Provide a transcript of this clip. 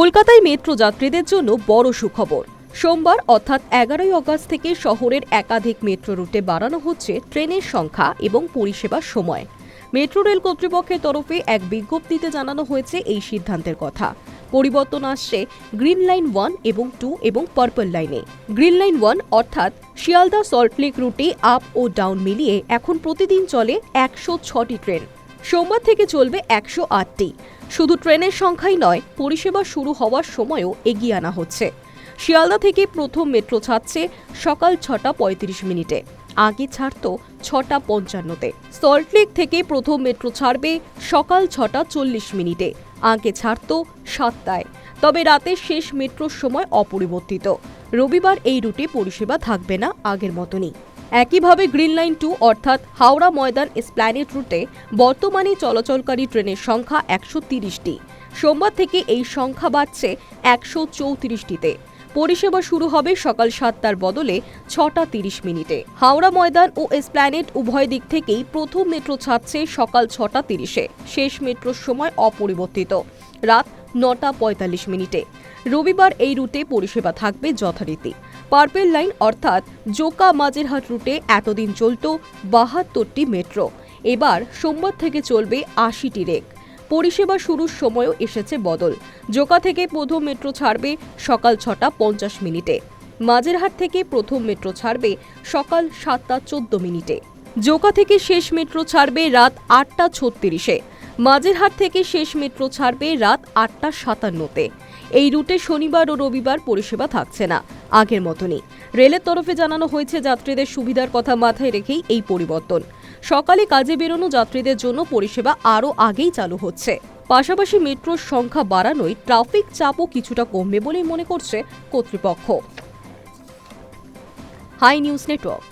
কলকাতায় মেট্রো যাত্রীদের জন্য বড় সুখবর। সোমবার অর্থাৎ এগারোই অগস্ট থেকে শহরের একাধিক মেট্রো রুটে বাড়ানো হচ্ছে ট্রেনের সংখ্যা এবং পরিষেবার সময়। মেট্রো রেল কর্তৃপক্ষের তরফে এক বিজ্ঞপ্তিতে জানানো হয়েছে এই সিদ্ধান্তের কথা। পরিবর্তন আসছে গ্রিন লাইন ওয়ান এবং টু এবং পার্পল লাইনে। গ্রিন লাইন ওয়ান অর্থাৎ শিয়ালদা সল্টলেক রুটে আপ ও ডাউন মিলিয়ে এখন প্রতিদিন চলে একশো ছটি ট্রেন। সোমবার থেকে চলবে একশো আটটি। শুধু ট্রেনের সংখ্যাই নয়, পরিষেবা শুরু হওয়ার সময়ও এগিয়ে আনা হচ্ছে। শিয়ালদা থেকে প্রথম মেট্রো ছাড়ছে সকাল ছটা পঁয়ত্রিশ মিনিটে। আগে ছাড়ত ছটা পঞ্চান্নতে। সল্টলেক থেকে প্রথম মেট্রো ছাড়বে সকাল ছটা চল্লিশ মিনিটে। আগে ছাড়ত সাতটায়। তবে রাতের শেষ মেট্রোর সময় অপরিবর্তিত। রবিবার এই রুটে পরিষেবা থাকবে না আগের মতনই। একইভাবে গ্রিন লাইন টু অর্থাৎ হাওড়া ময়দান এসপ্ল্যানেট রুটে বর্তমানে চলাচলকারী ট্রেনের সংখ্যা একশো তিরিশটি। সোমবার থেকে এই সংখ্যা বাড়ছে একশো চৌত্রিশটিতে। পরিষেবা শুরু হবে সকাল সাতটার বদলে ছটা তিরিশ মিনিটে। হাওড়া ময়দান ও এসপ্ল্যানেট উভয় দিক থেকেই প্রথম মেট্রো ছাড়ছে সকাল ছটা তিরিশে। শেষ মেট্রোর সময় অপরিবর্তিত। রাত নটা পঁয়তাল্লিশ মিনিটে। রবিবার এই রুটে পরিষেবা থাকবে যথারীতি। পার্পেল লাইন অর্থাৎ জোকা মাঝেরহাট রুটে এতদিন চলত বাহাত্তরটি মেট্রো। এবার সোমবার থেকে চলবে আশিটি রেক। পরিষেবা শুরুর সময়ও এসেছে বদল। জোকা থেকে প্রথম মেট্রো ছাড়বে সকাল ছটা পঞ্চাশ মিনিটে। মাঝেরহাট থেকে প্রথম মেট্রো ছাড়বে সকাল সাতটা চোদ্দ মিনিটে। জোকা থেকে শেষ মেট্রো ছাড়বে রাত আটটা ছত্রিশে। মাঝেরহাট থেকে শেষ মেট্রো ছাড়বে রাত আটটা সাতান্নতে। এই রুটে শনিবার ও রবিবার পরিষেবা থাকছে না, আগের মতনই। রেলের তরফে জানানো হয়েছে, যাত্রীদের সুবিধার কথা মাথায় রেখেই এই পরিবর্তন। সকালে কাজে বেরোনো যাত্রীদের জন্য পরিষেবা আরও আগেই চালু হচ্ছে। পাশাপাশি মেট্রোর সংখ্যা বাড়ানোয় ট্রাফিক চাপও কিছুটা কমবে বলেই মনে করছে কর্তৃপক্ষ। High news network